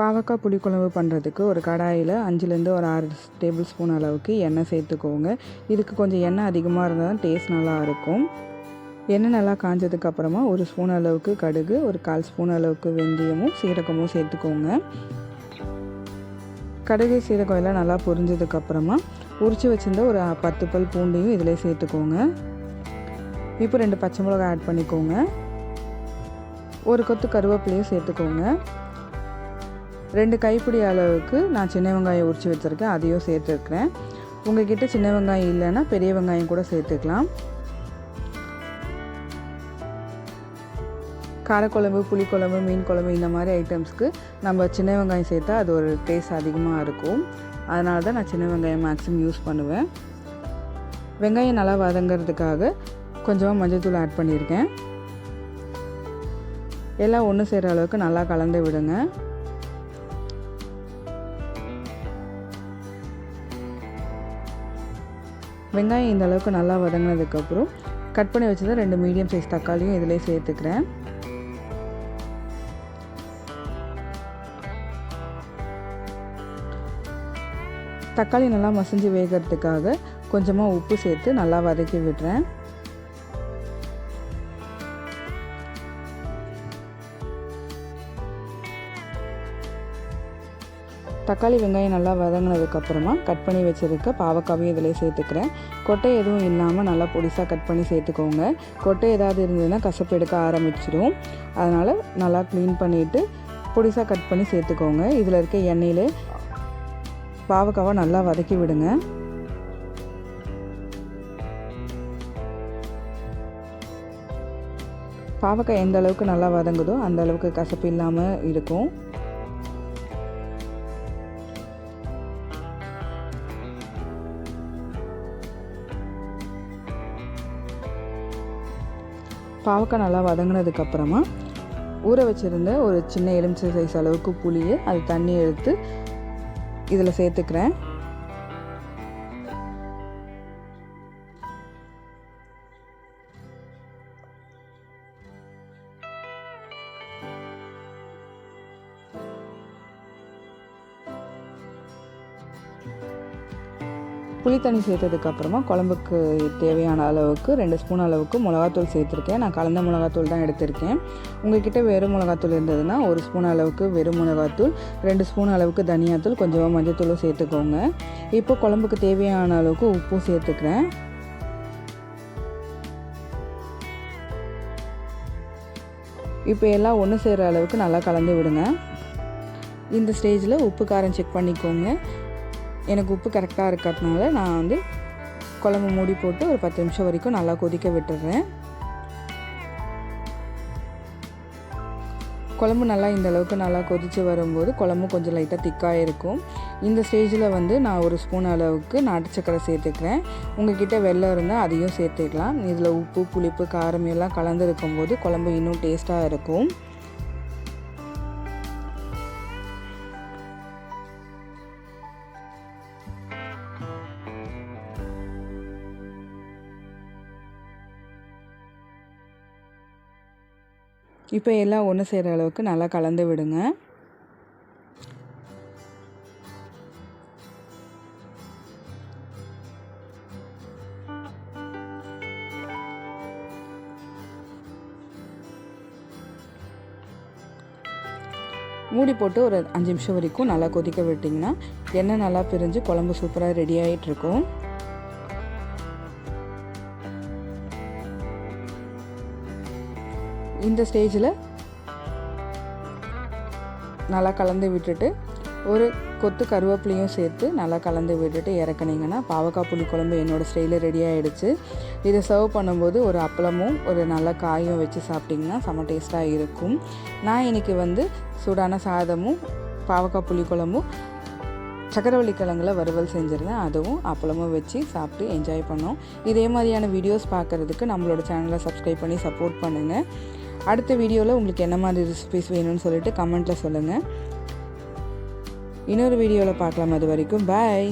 பாவக்காய் புளிக்குழம்பு பண்ணுறதுக்கு ஒரு கடாயில் அஞ்சுலேருந்து ஒரு ஆறு டேபிள் ஸ்பூன் அளவுக்கு எண்ணெய் சேர்த்துக்கோங்க. இதுக்கு கொஞ்சம் எண்ணெய் அதிகமாக இருந்தால் தான் டேஸ்ட் நல்லா இருக்கும். எண்ணெய் நல்லா காஞ்சதுக்கப்புறமா ஒரு ஸ்பூன் அளவுக்கு கடுகு ஒரு கால் ஸ்பூன் அளவுக்கு வெந்தயமும் சீரகமும் சேர்த்துக்கோங்க. கடுகு சீரகம் எல்லாம் நல்லா பொரிஞ்சதுக்கப்புறமா உரித்து வச்சுருந்த ஒரு பத்து பல் பூண்டையும் இதில் சேர்த்துக்கோங்க. இப்போ ரெண்டு பச்சை மிளகாய் ஆட் பண்ணிக்கோங்க. ஒரு கொத்து கருவேப்பிலையும் சேர்த்துக்கோங்க. ரெண்டு கைப்பிடி அளவுக்கு நான் சின்ன வெங்காயம் உரித்து வச்சுருக்கேன் அதையும் சேர்த்துருக்குறேன். உங்ககிட்ட சின்ன வெங்காயம் இல்லைன்னா பெரிய வெங்காயம் கூட சேர்த்துக்கலாம். காரக்குழம்பு புளிக்குழம்பு மீன் குழம்பு இந்த மாதிரி ஐட்டம்ஸ்க்கு நம்ம சின்ன வெங்காயம் சேர்த்தா அது ஒரு டேஸ்ட் அதிகமாக இருக்கும். அதனால தான் நான் சின்ன வெங்காயம் மேக்ஸிமம் யூஸ் பண்ணுவேன். வெங்காயம் நல்லா வதங்கிறதுக்காக கொஞ்சமாக மஞ்சள்தூள் ஆட் பண்ணியிருக்கேன். எல்லாம் ஒன்று செய்கிற அளவுக்கு நல்லா கலந்து விடுங்க. வெங்காயம் இந்த அளவுக்கு நல்லா வதங்கினதுக்கப்புறம் கட் பண்ணி வச்சதை ரெண்டு மீடியம் சைஸ் தக்காளியும் இதிலே சேர்த்துக்கிறேன். தக்காளி நல்லா மசிஞ்சு வேகிறதுக்காக கொஞ்சமாக உப்பு சேர்த்து நல்லா வதக்கி விடுறேன். தக்காளி வெங்காயம் நல்லா வதங்கினதுக்கப்புறமா கட் பண்ணி வச்சுருக்க பாவக்காவையும் இதில் சேர்த்துக்கிறேன். கொட்டை எதுவும் இல்லாமல் நல்லா பொடிசாக கட் பண்ணி சேர்த்துக்கோங்க. கொட்டை ஏதாவது இருந்ததுன்னா கசப்பு எடுக்க ஆரம்பிச்சிடும் அதனால் நல்லா க்ளீன் பண்ணிவிட்டு பொடிசாக கட் பண்ணி சேர்த்துக்கோங்க. இதில் இருக்க எண்ணெயில் பாவக்காவை நல்லா வதக்கி விடுங்க. பாவக்காய் எந்த அளவுக்கு நல்லா வதங்குதோ அந்த அளவுக்கு கசப்பு இல்லாமல் இருக்கும். பாவக்காய் நல்லா வதங்கினதுக்கப்புறமா ஊற வச்சுருந்த ஒரு சின்ன எலுமிச்சை சைஸ் அளவுக்கு புளியை அது தண்ணி எடுத்து இதில் சேர்த்துக்கிறேன். புளி தண்ணி சேர்த்ததுக்கப்புறமா குழம்புக்கு தேவையான அளவுக்கு ரெண்டு ஸ்பூன் அளவுக்கு மிளகாத்தூள் சேர்த்துருக்கேன். நான் கலந்த மிளகாத்தூள் தான் எடுத்திருக்கேன். உங்கள்கிட்ட வெறும் மிளகாத்தூள் இருந்ததுன்னா ஒரு ஸ்பூன் அளவுக்கு வெறும் மிளகாத்தூள் ரெண்டு ஸ்பூன் அளவுக்கு தனியாத்தூள் கொஞ்சமாக மஞ்சத்தூளும் சேர்த்துக்கோங்க. இப்போ குழம்புக்கு தேவையான அளவுக்கு உப்பும் சேர்த்துக்கிறேன். இப்போ எல்லாம் ஒன்று சேர்கிற அளவுக்கு நல்லா கலந்து விடுங்க. இந்த ஸ்டேஜில் உப்பு காரம் செக் பண்ணிக்கோங்க. எனக்கு உப்பு கரெக்டாக இருக்கிறதுனால நான் வந்து குழம்பு மூடி போட்டு ஒரு பத்து நிமிஷம் வரைக்கும் நல்லா கொதிக்க விட்டுடுறேன் குழம்பு நல்லா இந்த அளவுக்கு நல்லா கொதித்து வரும்போது குழம்பு கொஞ்சம் லைட்டாக திக்காக இருக்கும். இந்த ஸ்டேஜில் வந்து நான் ஒரு ஸ்பூன் அளவுக்கு நாட்டு சக்கரை சேர்த்துக்கிறேன். உங்ககிட்ட வெள்ளம் இருந்தால் அதையும் சேர்த்துக்கலாம். இதில் உப்பு புளிப்பு காரம் எல்லாம் கலந்துருக்கும் போது குழம்பு இன்னும் டேஸ்ட்டாக இருக்கும். இப்போ எல்லாம் ஒன்று செய்கிற அளவுக்கு நல்லா கலந்து விடுங்க. மூடி போட்டு ஒரு அஞ்சு நிமிஷம் வரைக்கும் நல்லா கொதிக்க விட்டிங்கன்னா எண்ணெய் நல்லா பிரிஞ்சு குழம்பு சூப்பராக ரெடி ஆகிட்டுருக்கும் இந்த ஸ்டேஜில் நல்லா கலந்து விட்டுட்டு ஒரு கொத்து கருவேப்பிலையும் சேர்த்து நல்லா கலந்து விட்டுட்டு இறக்குனீங்கன்னா பாவக்காய் புளி குழம்பு என்னோடய ஸ்டைலில் ரெடி ஆகிடுச்சு இதை சர்வ் பண்ணும்போது ஒரு அப்பளமும் ஒரு நல்ல காயும் வச்சு சாப்பிட்டிங்கன்னா செம்ம டேஸ்ட்டாக இருக்கும். நான் இன்றைக்கி வந்து சூடான சாதமும் பாவக்காய் புளி குழம்பும் சக்கரவள்ளி கிழங்குல வறுவல் செஞ்சுருந்தேன். அதுவும் அப்பளமும் வச்சு சாப்பிட்டு என்ஜாய் பண்ணோம். இதே மாதிரியான வீடியோஸ் பார்க்குறதுக்கு நம்மளோட சேனலை சப்ஸ்கிரைப் பண்ணி சப்போர்ட் பண்ணுங்கள் அடுத்த வீடியோவில் உங்களுக்கு என்ன மாதிரி ரெசிபிஸ் வேணும்னு சொல்லிட்டு கமெண்ட்டில் சொல்லுங்கள் இன்னொரு வீடியோவில் பார்க்கலாம். அது வரைக்கும் பாய்